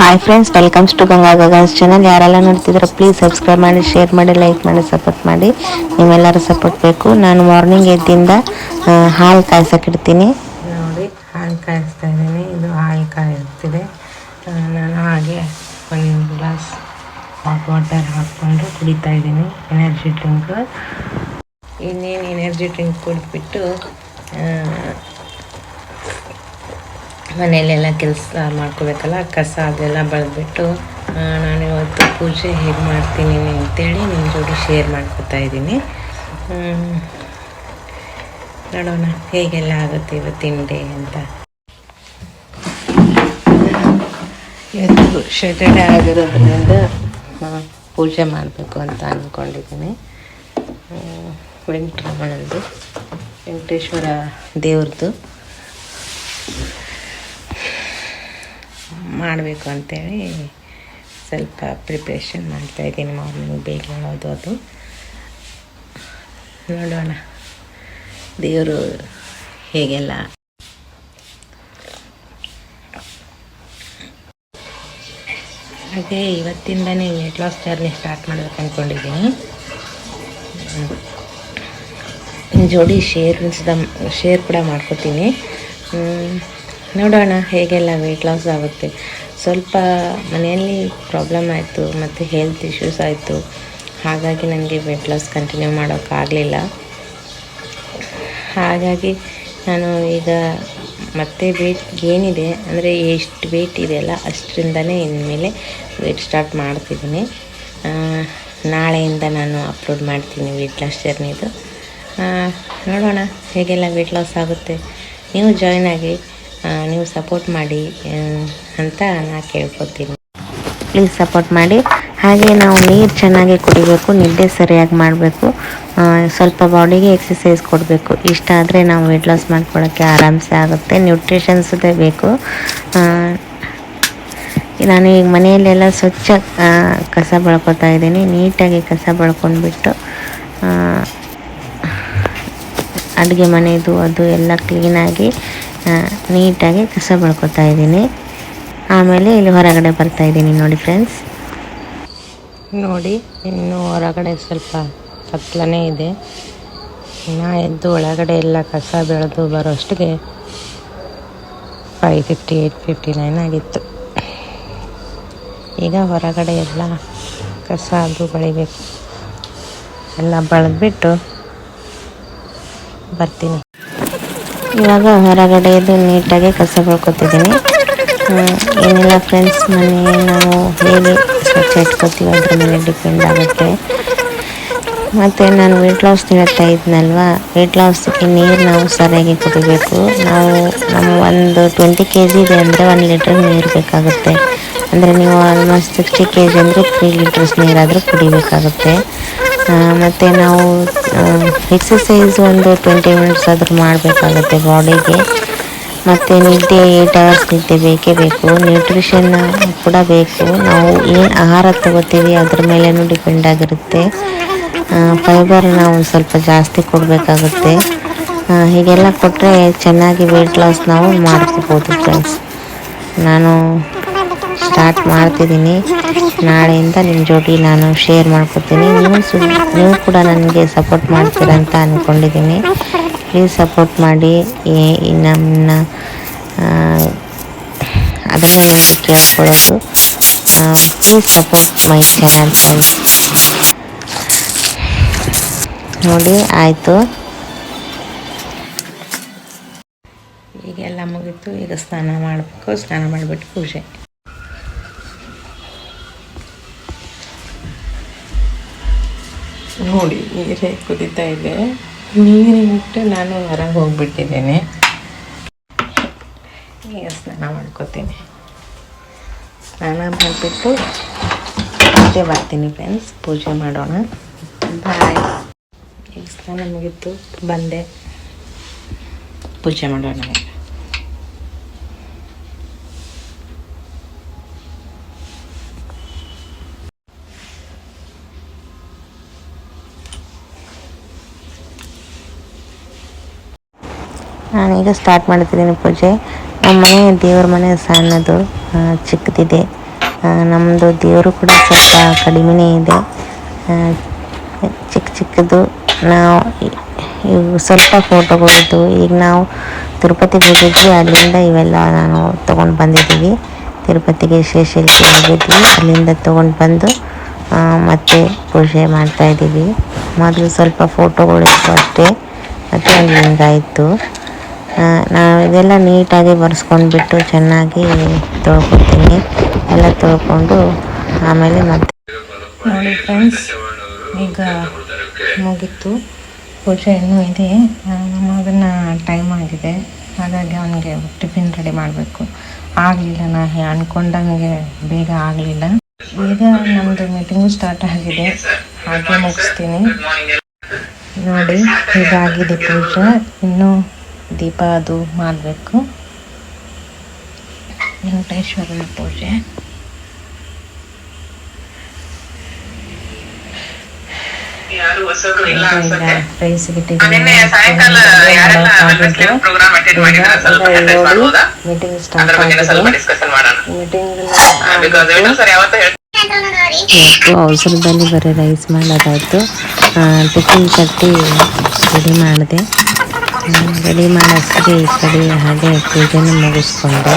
Hi friends welcomes to Ganga Gagan's channel ಯಾರೆಲ್ಲ ನೋಡ್ತಿದ್ರೆ please subscribe ಮಾಡಿ ಶೇರ್ ಮಾಡಿ ಲೈಕ್ ಮಾಡಿ ಸಪೋರ್ಟ್ ಮಾಡಿ. ನೀವೆಲ್ಲರೂ ಸಪೋರ್ಟ್ ಬೇಕು. ನಾನು ಮಾರ್ನಿಂಗ್ ಎದ್ದಿಂದ ಹಾಲು ಕಾಯ್ಸಕ್ಕಿಡ್ತೀನಿ. ನೋಡಿ, ಹಾಲು ಕಾಯಿಸ್ತಾ ಇದ್ದೀನಿ. ಇದು ಹಾಲು ಕಾಯಿಸ್ತಿದೆ ನಾನು ಹಾಗೆ ಒಂದು ಗ್ಲಾಸ್ ಹಾಟ್ ವಾಟರ್ ಹಾಕ್ಕೊಂಡು ಕುಡಿತಾ ಇದ್ದೀನಿ. ಎನರ್ಜಿ ಡ್ರಿಂಕ್ ಇನ್ನೇನು ಎನರ್ಜಿ ಡ್ರಿಂಕ್ ಕುಡಿದ್ಬಿಟ್ಟು ಮನೆಯಲ್ಲೆಲ್ಲ ಕೆಲಸ ಮಾಡ್ಕೋಬೇಕಲ್ಲ, ಕಸ ಅದೆಲ್ಲ ಬಳಿದ್ಬಿಟ್ಟು ನಾನು ಇವತ್ತು ಪೂಜೆ ಹೇಗೆ ಮಾಡ್ತೀನಿ ಅಂತೇಳಿ ನಿಮ್ಮ ಜೋಡಿ ಶೇರ್ ಮಾಡ್ಕೊತಾ ಇದ್ದೀನಿ. ನೋಡೋಣ, ಹೇಗೆಲ್ಲ ಆಗುತ್ತೆ ಇವತ್ತಿನ ಡೇ ಅಂತ. ಇವತ್ತು ಶಟರ್ಡೇ ಆಗಿರೋದ್ರಿಂದ ಪೂಜೆ ಮಾಡಬೇಕು ಅಂತ ಅಂದ್ಕೊಂಡಿದ್ದೀನಿ ವೆಂಕಟರಮಣದ್ದು ವೆಂಕಟರಮಣಂದು, ವೆಂಕಟೇಶ್ವರ ದೇವ್ರದ್ದು. ಮಾಡಬೇಕು ಅಂತೇಳಿ ಸ್ವಲ್ಪ ಪ್ರಿಪ್ರೇಷನ್ ಮಾಡ್ತಾಯಿದ್ದೀನಿ ಮಾರ್ನಿಂಗ್ ಬೇಗ ಹೇಳೋದು ಅದು. ನೋಡೋಣ. ದೇವರು ಹೇಗೆಲ್ಲ. ಹಾಗೆ ಇವತ್ತಿಂದನೇ ವೇಟ್ ಲಾಸ್ ಜರ್ನಿ ಸ್ಟಾರ್ಟ್ ಮಾಡಬೇಕು ಅಂದ್ಕೊಂಡಿದ್ದೀನಿ ಜೋಡಿ ಶೇರ್ ಶೇರ್ ಕೂಡ ಮಾಡ್ಕೋತೀನಿ. ನೋಡೋಣ ಹೇಗೆಲ್ಲ ವೆಯ್ಟ್ ಲಾಸ್ ಆಗುತ್ತೆ. ಸ್ವಲ್ಪ ಮನೆಯಲ್ಲಿ ಪ್ರಾಬ್ಲಮ್ ಆಯಿತು, ಮತ್ತು ಹೆಲ್ತ್ ಇಶ್ಯೂಸ್ ಆಯಿತು. ಹಾಗಾಗಿ ನನಗೆ ವೆಯ್ಟ್ ಲಾಸ್ ಕಂಟಿನ್ಯೂ ಮಾಡೋಕ್ಕಾಗಲಿಲ್ಲ ಹಾಗಾಗಿ ನಾನು ಈಗ ಮತ್ತೆ ವೆಯ್ಟ್ ಏನಿದೆ ಅಂದರೆ ಎಷ್ಟು ವೆಯ್ಟ್ ಇದೆಯಲ್ಲ ಅಷ್ಟರಿಂದನೇ ಇನ್ಮೇಲೆ ವೆಯ್ಟ್ ಸ್ಟಾರ್ಟ್ ಮಾಡ್ತಿದ್ದೀನಿ. ನಾಳೆಯಿಂದ ನಾನು ಅಪ್ಲೋಡ್ ಮಾಡ್ತೀನಿ ವೆಯ್ಟ್ ಲಾಸ್ ಜರ್ನಿದು ನೋಡೋಣ ಹೇಗೆಲ್ಲ ವೆಯ್ಟ್ ಲಾಸ್ ಆಗುತ್ತೆ. ನೀವು ಜಾಯ್ನ್ ಆಗಿ. ನೀವು ಸಪೋರ್ಟ್ ಮಾಡಿ ಅಂತ ನಾನು ಕೇಳ್ಕೊತೀನಿ. ಪ್ಲೀಸ್ ಸಪೋರ್ಟ್ ಮಾಡಿ. ಹಾಗೆ ನಾವು ನೀರು ಚೆನ್ನಾಗಿ ಕುಡಿಬೇಕು, ನಿದ್ದೆ ಸರಿಯಾಗಿ ಮಾಡಬೇಕು. ಸ್ವಲ್ಪ ಬಾಡಿಗೆ ಎಕ್ಸಸೈಸ್ ಕೊಡಬೇಕು. ಇಷ್ಟ ಆದರೆ ನಾವು ವೆಯ್ಟ್ ಲಾಸ್ ಮಾಡ್ಕೊಳ್ಳೋಕ್ಕೆ ಆರಾಮ್ಸೆ ಆಗುತ್ತೆ. ನ್ಯೂಟ್ರಿಷನ್ಸದೇ ಬೇಕು. ನಾನು ಈಗ ಮನೆಯಲ್ಲೆಲ್ಲ ಸ್ವಚ್ಛ ಕಸ ಬಳ್ಕೊತಾ ಇದ್ದೀನಿ. ನೀಟಾಗಿ ಕಸ ಬಳ್ಕೊಂಡ್ಬಿಟ್ಟು ಅಡುಗೆ ಮನೆಯದು ಅದು ಎಲ್ಲ ಕ್ಲೀನಾಗಿ ನೀಟಾಗಿ ಕಸ ಬಳ್ಕೊತಾ ಇದ್ದೀನಿ. ಆಮೇಲೆ ಇಲ್ಲಿ ಹೊರಗಡೆ ಬರ್ತಾ ಇದ್ದೀನಿ ನೋಡಿ ಫ್ರೆಂಡ್ಸ್ ನೋಡಿ, ಇನ್ನು ಹೊರಗಡೆ ಸ್ವಲ್ಪ ಕತ್ಲನೇ ಇದೆ. ನಾ ಎದ್ದು ಒಳಗಡೆ ಎಲ್ಲ ಕಸ ಬೆಳೆದು ಬರೋಷ್ಟಿಗೆ five fifty eight fifty nine ಆಗಿತ್ತು. ಈಗ ಹೊರಗಡೆ ಎಲ್ಲ ಕಸ ಅದು ಬಳಿಬೇಕು. ಎಲ್ಲ ಬೆಳೆದ್ಬಿಟ್ಟು ಬರ್ತೀನಿ. ಇವಾಗ ಹೊರಗಡೆದು ನೀಟಾಗಿ ಕಸ ಬಳ್ಕೊತಿದ್ದೀನಿ. ಏನಿಲ್ಲ ಫ್ರೆಂಡ್ಸ್ ಮನೆ ನಾವು ಹೇಗೆ ಸ್ವಚ್ಛ ಇಟ್ಕೋತೀವಿ ಅದ್ರ ಮೇಲೆ ಡಿಪೆಂಡ್ ಆಗುತ್ತೆ. ಮತ್ತು ನಾನು ವೆಯ್ಟ್ ಲಾಸ್ ಹೇಳ್ತಾ ಇದ್ನಲ್ವಾ? ವೆಯ್ಟ್ ಲಾಸ್ಗೆ ನೀರು ನಾವು ಸರಿಯಾಗಿ ಕುಡಿಬೇಕು. ನಾವು ನಮ್ಮ ಒಂದು ಟ್ವೆಂಟಿ ಕೆ ಜಿ ಇದೆ ಅಂದರೆ ಒನ್ ಲೀಟ್ರ್ ನೀರು ಬೇಕಾಗುತ್ತೆ. ಅಂದರೆ ನೀವು ಆಲ್ಮೋಸ್ಟ್ ಸಿಕ್ಸ್ಟಿ ಕೆ ಜಿ ಅಂದರೆ ತ್ರೀ ಲೀಟರ್ಸ್ ನೀರಾದರೂ ಕುಡಿಬೇಕಾಗುತ್ತೆ. ಮತ್ತು ನಾವು ಎಕ್ಸಸೈಸ್ ಒಂದು ಟ್ವೆಂಟಿ ಮಿನಿಟ್ಸ್ ಆದರೂ ಮಾಡಬೇಕಾಗುತ್ತೆ ಬಾಡಿಗೆ ಮತ್ತು ನಿದ್ದೆ ಏಟ್ ಅವರ್ಸ್ ನಿದ್ದೆ ಬೇಕೇ ಬೇಕು. ನ್ಯೂಟ್ರಿಷನ್ ಕೂಡ ಬೇಕು. ನಾವು ಏನು ಆಹಾರ ತಗೋತೀವಿ ಅದ್ರ ಮೇಲೇ ಡಿಪೆಂಡ್ ಆಗಿರುತ್ತೆ. ಫೈಬರ್ ನಾವು ಸ್ವಲ್ಪ ಜಾಸ್ತಿ ಕೊಡಬೇಕಾಗುತ್ತೆ. ಹೀಗೆಲ್ಲ ಕೊಟ್ಟರೆ ಚೆನ್ನಾಗಿ ವೆಯ್ಟ್ ಲಾಸ್ ನಾವು ಮಾಡ್ಕೋಬೋದು ಫ್ರೆಂಡ್ಸ್ ನಾನು ಸ್ಟಾರ್ಟ್ ಮಾಡ್ತಿದ್ದೀನಿ. ನಾಳೆಯಿಂದ ನಿಮ್ಮ ಜೋಡಿ ನಾನು ಶೇರ್ ಮಾಡ್ಕೊತೀನಿ. ನೀವು ಸು ನೀವು ಕೂಡ ನನಗೆ ಸಪೋರ್ಟ್ ಮಾಡ್ತೀರ ಅಂತ ಅಂದ್ಕೊಂಡಿದ್ದೀನಿ ಪ್ಲೀಸ್ ಸಪೋರ್ಟ್ ಮಾಡಿ. ಆ, ಅದನ್ನೇ ನಾನು ಕೇಳ್ಕೊಳ್ಳೋದು. Please support my channel friends ನೋಡಿ ಆಯಿತು. ಈಗೆಲ್ಲ ಮುಗೀತು. ಈಗ ಸ್ನಾನ ಮಾಡಬೇಕು. ಸ್ನಾನ ಮಾಡಿಬಿಟ್ಟು ಪೂಜೆ. ನೋಡಿ, ನೀರು ಹೇಗೆ ಕುದೀತಾ ಇದೆ ನೀರಿಟ್ಟು ನಾನು ಹೊರಗೆ ಹೋಗ್ಬಿಟ್ಟಿದ್ದೇನೆ. ಈಗ ಸ್ನಾನ ಮಾಡ್ಕೋತೀನಿ. ಸ್ನಾನ ಮಾಡಿಬಿಟ್ಟು ಮತ್ತೆ ಬರ್ತೀನಿ ಫ್ರೆಂಡ್ಸ್ ಪೂಜೆ ಮಾಡೋಣ. ಬಾಯ್ ಈಗ ಸ್ನಾನ ಮುಗೀತು. ಬಂದೆ. ಪೂಜೆ ಮಾಡೋಣ. ನಾನೀಗ ಸ್ಟಾರ್ಟ್ ಮಾಡ್ತಿದ್ದೀನಿ ಪೂಜೆ. ನಮ್ಮ ಮನೆ, ದೇವ್ರ ಮನೆ ಸಣ್ಣದು ಚಿಕ್ಕದಿದೆ. ನಮ್ಮದು ದೇವರು ಕೂಡ ಸ್ವಲ್ಪ ಕಡಿಮೆನೇ ಇದೆ. ಚಿಕ್ಕ ಚಿಕ್ಕದು, ನಾವು ಇವು ಸ್ವಲ್ಪ ಫೋಟೋಗಳಿದ್ದು, ಈಗ ನಾವು ತಿರುಪತಿಗೆ ಹೋಗಿದ್ವಿ. ಅಲ್ಲಿಂದ ಇವೆಲ್ಲ ನಾನು ತೊಗೊಂಡು ಬಂದಿದ್ದೀವಿ. ತಿರುಪತಿಗೆ ಶ್ರೀಶೈಲಕ್ಕೆ ಹೋಗಿದ್ವಿ. ಅಲ್ಲಿಂದ ತೊಗೊಂಡು ಬಂದು ಮತ್ತೆ ಪೂಜೆ ಮಾಡ್ತಾಯಿದ್ದೀವಿ ಮೊದಲು ಸ್ವಲ್ಪ ಫೋಟೋಗಳಿತ್ತು ಅಷ್ಟೇ. ಮತ್ತು ಆಯಿತು. ನಾವು ಇದೆಲ್ಲ ನೀಟಾಗಿ ಬರ್ಸ್ಕೊಂಡ್ಬಿಟ್ಟು ಚೆನ್ನಾಗಿ ತೊಳ್ಕೊತೀನಿ ಎಲ್ಲ ತೊಳ್ಕೊಂಡು ಆಮೇಲೆ ಮತ್ತೆ ನೋಡಿ ಫ್ರೆಂಡ್ಸ್, ಈಗ ಮುಗೀತು. ಪೂಜೆ ಇನ್ನೂ ಇದೆ. ನಾನು ನಮ್ಮ ಮಗನ ಟೈಮ್ ಆಗಿದೆ. ಹಾಗಾಗಿ ಅವನಿಗೆ ಟಿಫಿನ್ ರೆಡಿ ಮಾಡಬೇಕು. ಆಗಲಿಲ್ಲ ನಾ ಅಂದ್ಕೊಂಡಂಗೆ ಬೇಗ ಆಗಲಿಲ್ಲ. ಈಗ ನಮ್ಮದು ಮೀಟಿಂಗು ಸ್ಟಾರ್ಟ್ ಆಗಿದೆ. ಹಾಗೆ ಮುಗಿಸ್ತೀನಿ. ನೋಡಿ ಈಗ ಆಗಿದೆ ಪೂಜೆ. ಇನ್ನೂ ದೀಪ ಅದು ಮಾಡಬೇಕು. ವೆಂಕಟೇಶ್ವರನ ಪೂಜೆ. ಪ್ರೈಸ್ ಮೀಟಿಂಗ್ ಸ್ಟಾರ್ಟ್ ಮೀಟಿಂಗ್ ಇವತ್ತು ಅವಸರದಲ್ಲಿ ಬರೀ ರೈಸ್ ಮಾಡೋದಾಯಿತು ಟಿಫಿನ್ ಕಟ್ಟಿ ರೆಡಿ ಮಾಡಿದೆ. ರೆಡಿ ಮಾಡೋಷ್ಟಿಗೆ ಈ ಕಡೆ ಹಾಗೆ ಪೂಜೆನೂ ಮುಗಿಸ್ಕೊಂಡು.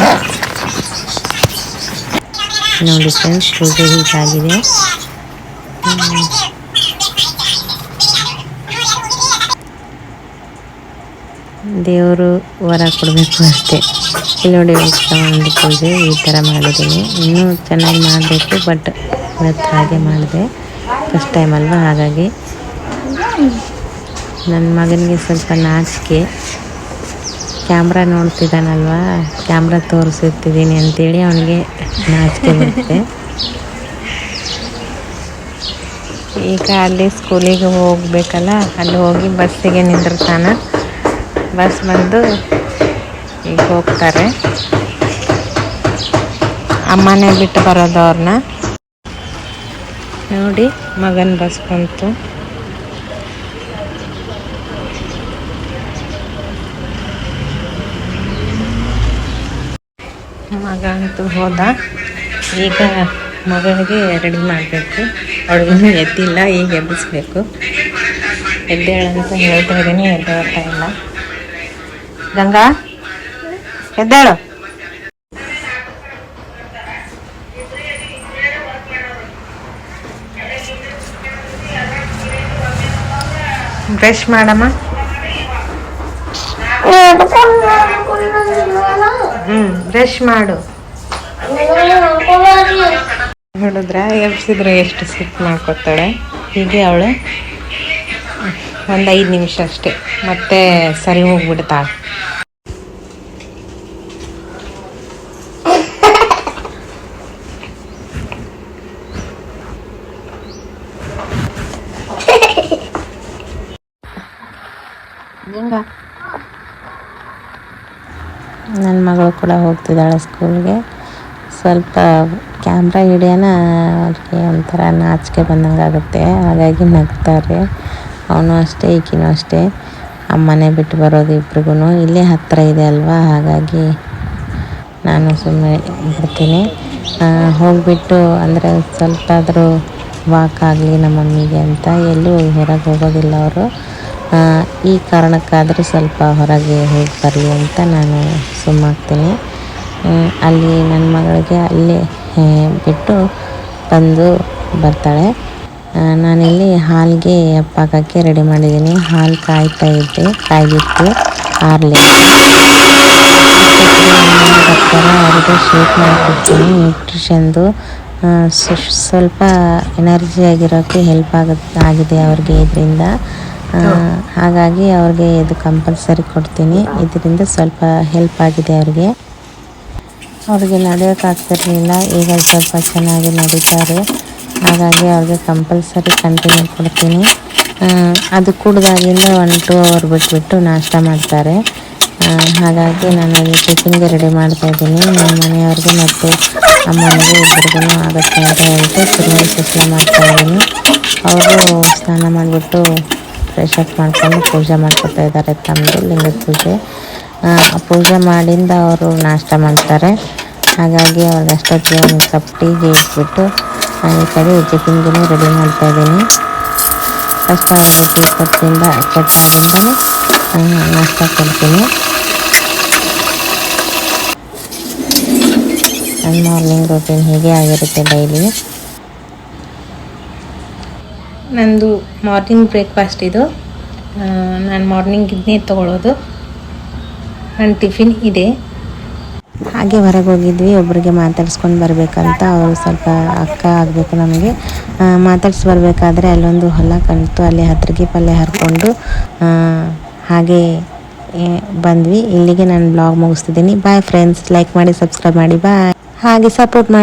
ನೋಡಿ ಫ್ರೆಂಡ್ಸ್ ಪೂಜೆ ಹೀಗಾಗಿದೆ. ದೇವರು ವರ ಕೊಡಬೇಕು ಅಷ್ಟೇ. ಇಲ್ಲಿ ನೋಡಿ ಒಂದು ಪೂಜೆ ಈ ಥರ ಮಾಡಿದ್ದೀನಿ. ಇನ್ನೂ ಚೆನ್ನಾಗಿ ಮಾಡಬೇಕು ಬಟ್ ಇವತ್ತು ಹಾಗೆ ಮಾಡಿದೆ. ಫಸ್ಟ್ ಟೈಮ್ ಅಲ್ವಾ? ಹಾಗಾಗಿ ನನ್ನ ಮಗನಿಗೆ ಸ್ವಲ್ಪ ನಾಚಿಕೆ. ಕ್ಯಾಮ್ರಾ ನೋಡ್ತಿದ್ದಾನಲ್ವಾ? ಕ್ಯಾಮ್ರಾ ತೋರಿಸುತ್ತಿದ್ದೀನಿ ಅಂತೇಳಿ ಅವನಿಗೆ ನಾಚಿಕೆ ಬರುತ್ತೆ. ಈಗ ಅಲ್ಲಿ ಸ್ಕೂಲಿಗೆ ಹೋಗ್ಬೇಕಲ್ಲ, ಅಲ್ಲಿ ಹೋಗಿ ಬಸ್ಸಿಗೆ ನಿಂದಿರ್ತಾನೆ. ಬಸ್ ಬಂದು ಈಗ ಹೋಗ್ತಾರೆ. ಅಮ್ಮನೇ ಬಿಟ್ಟು ಬರೋದು ಅವ್ರನ್ನ. ನೋಡಿ, ಮಗನ ಬಸ್ ಬಂತು. ಮಗ ಅಂತೂ ಹೋದ. ಈಗ ಮಗಳಿಗೆ ರೆಡಿ ಮಾಡಬೇಕು. ಅವಳಿಗೂ ಎದ್ದಿಲ್ಲ, ಈಗ ಎಬ್ಬಿಸ್ಬೇಕು. ಎದ್ದೇಳಂತ ಹೇಳ್ತಾ ಇದ್ದೀನಿ, ಎದ್ದೇಳ್ತಾ ಇಲ್ಲ. ಗಂಗಾ, ಎದ್ದೇಳು. ಬ್ರಷ್ ಮಾಡಮ್ಮ. ಬ್ರಷ್ ಮಾಡು. ನೋಡಿದ್ರ, ಎಬ್ಸಿದ್ರೆ ಎಷ್ಟು ಸಿಟ್ ಮಾಡ್ಕೊತಾಳೆ? ಹೀಗೆ ಅವಳು ಒಂದು ಐದು ನಿಮಿಷ ಅಷ್ಟೇ. ಮತ್ತೆ ಸರಿ ಹೋಗ್ಬಿಡ್ತಾಳೆ. ನನ್ನ ಮಗಳು ಕೂಡ ಹೋಗ್ತಿದ್ದಾಳೆ ಸ್ಕೂಲ್ಗೆ. ಸ್ವಲ್ಪ ಕ್ಯಾಮ್ರಾ ಹಿಡಿಯೋಣ, ಅವ್ರಿಗೆ ಒಂಥರ ನಾಚಿಕೆ ಬಂದಂಗೆ ಆಗುತ್ತೆ. ಹಾಗಾಗಿ ನಗ್ತಾರೆ. ಅವನು ಅಷ್ಟೇ, ಈಕಿನೂ ಅಷ್ಟೇ. ಅಮ್ಮನೆ ಬಿಟ್ಟು ಬರೋದು ಇಬ್ರಿಗೂ ಇಲ್ಲೇ ಹತ್ತಿರ ಇದೆ ಅಲ್ವಾ? ಹಾಗಾಗಿ ನಾನು ಸುಮ್ಮನೆ ಬಿಡ್ತೀನಿ ಹೋಗಿಬಿಟ್ಟು ಅಂದರೆ ಸ್ವಲ್ಪ ಆದರೂ ವಾಕ್ ಆಗಲಿ ನಮ್ಮ ಮಮ್ಮಿಗೆ ಅಂತ. ಎಲ್ಲೂ ಹೊರಗೆ ಹೋಗೋದಿಲ್ಲ ಅವರು. ಈ ಕಾರಣಕ್ಕಾದರೂ ಸ್ವಲ್ಪ ಹೊರಗೆ ಹೋಗಿ ಬರಲಿ ಅಂತ ನಾನು ಸುಮ್ಮಾಗ್ತೀನಿ. ಅಲ್ಲಿ ನನ್ನ ಮಗಳಿಗೆ ಅಲ್ಲೇ ಬಿಟ್ಟು ಬಂದು ಬರ್ತಾಳೆ. ನಾನಿಲ್ಲಿ ಹಾಲಿಗೆ ಪಾಕಕ್ಕೆ ರೆಡಿ ಮಾಡಿದ್ದೀನಿ. ಹಾಲು ಕಾಯ್ತಾ ಇದ್ದೆ, ಕಾಯ್ದಿತ್ತು, ಆರ್ಲಿ. ಬರ್ತಾರೆ ಅವ್ರಿಗೆ ಶೇಕ್ ಮಾಡಿಕೊಡ್ತೀನಿ. ನ್ಯೂಟ್ರಿಷನ್ದು ಸ್ವಲ್ಪ ಎನರ್ಜಿ ಆಗಿರೋಕ್ಕೆ ಹೆಲ್ಪ್ ಆಗುತ್ತೆ ಆಗಿದೆ ಅವ್ರಿಗೆ ಇದರಿಂದ. ಹಾಗಾಗಿ ಅವ್ರಿಗೆ ಇದು ಕಂಪಲ್ಸರಿ ಕೊಡ್ತೀನಿ. ಇದರಿಂದ ಸ್ವಲ್ಪ ಹೆಲ್ಪ್ ಆಗಿದೆ ಅವ್ರಿಗೆ. ಅವ್ರಿಗೆ ನಡೆಯೋಕ್ಕಾಗ್ತಿರ್ಲಿಲ್ಲ ಈಗ ಸ್ವಲ್ಪ ಚೆನ್ನಾಗಿ ನಡೀತಾರೆ. ಹಾಗಾಗಿ ಅವ್ರಿಗೆ ಕಂಪಲ್ಸರಿ ಕಂಟಿನ್ಯೂ ಕೊಡ್ತೀನಿ. ಅದು ಕುಡ್ದಾಗಿಂದ ಒನ್ ಟೂ ಅವರ್ ಬಿಟ್ಬಿಟ್ಟು ನಾಷ್ಟ ಮಾಡ್ತಾರೆ. ಹಾಗಾಗಿ ನಾನು ಈ ಟಿಫಿನ್ಗೆ ರೆಡಿ ಮಾಡ್ತಾ ಇದ್ದೀನಿ. ನಮ್ಮ ಮನೆಯವ್ರಿಗೆ ಮತ್ತು ಅಮ್ಮನಿಗೆ ಇಬ್ಬರಿಗೂ ಆಗುತ್ತೆ ಅಂತ ಹೇಳ್ಬಿಟ್ಟು ಸುಮ್ಮನೆ ಸುಸ್ಲ ಮಾಡ್ತಾ ಇದ್ದೀನಿ. ಅವರು ಸ್ನಾನ ಮಾಡಿಬಿಟ್ಟು ಫ್ರೆಶ್ ಅಪ್ ಮಾಡ್ಕೊಂಡು ಪೂಜೆ ಮಾಡ್ಕೊತಾ ಇದ್ದಾರೆ ತಮ್ಮದು, ಲಿಂಗ ಪೂಜೆ. ಪೂಜೆ ಮಾಡಿಂದ ಅವರು ನಾಷ್ಟ ಮಾಡ್ತಾರೆ. ಹಾಗಾಗಿ ಅವ್ರಿಗೆ ಅಷ್ಟೊತ್ತಿಗೆ ಒಂದು ಕಪ್ ಟೀಗೆ ಇಟ್ಬಿಟ್ಟು ಈ ಕಡೆ ಟಿಫಿನ್ಗೂ ರೆಡಿ ಮಾಡ್ತಾ ಇದ್ದೀನಿ. ಫಸ್ಟ್ ಅವರಿಗೆ ಟೀ ಕಪ್ಪಿಂದ ಕೊಟ್ಟಾಗಿಂದಲೇ ನಾಷ್ಟ ಕೊಡ್ತೀನಿ. ನನ್ನ ಮಾರ್ನಿಂಗ್ ರೊಟೀನ್ ಹೀಗೆ ಆಗಿರುತ್ತೆ ಡೈಲಿ. ನಂದು ಮಾರ್ನಿಂಗ್ ಬ್ರೇಕ್ಫಾಸ್ಟ್ ಇದು. ನಾನು ಮಾರ್ನಿಂಗ್ ಇದನ್ನೇ ತೊಗೊಳ್ಳೋದು ನನ್ನ ಟಿಫಿನ್ ಇದೆ. ಹಾಗೆ ಹೊರಗೆ ಹೋಗಿದ್ವಿ ಒಬ್ಬರಿಗೆ ಮಾತಾಡ್ಸ್ಕೊಂಡು ಬರಬೇಕಂತ. ಅವರು ಸ್ವಲ್ಪ ಅಕ್ಕ ಆಗಬೇಕು ನಮಗೆ. ಮಾತಾಡಿಸಿ ಬರಬೇಕಾದ್ರೆ ಅಲ್ಲೊಂದು ಹೊಲ ಕಾಣ್ತು ಅಲ್ಲಿ ಹತ್ತಿರಗೆ ಪಲ್ಯ ಹರ್ಕೊಂಡು ಹಾಗೆ ಬಂದ್ವಿ. ಇಲ್ಲಿಗೆ ನಾನು ಬ್ಲಾಗ್ ಮುಗಿಸ್ತಿದ್ದೀನಿ. ಬಾಯ್ ಫ್ರೆಂಡ್ಸ್ ಲೈಕ್ ಮಾಡಿ ಸಬ್ಸ್ಕ್ರೈಬ್ ಮಾಡಿ. ಬಾಯ್ ಹಾಗೆ ಸಪೋರ್ಟ್ ಮಾಡಿ.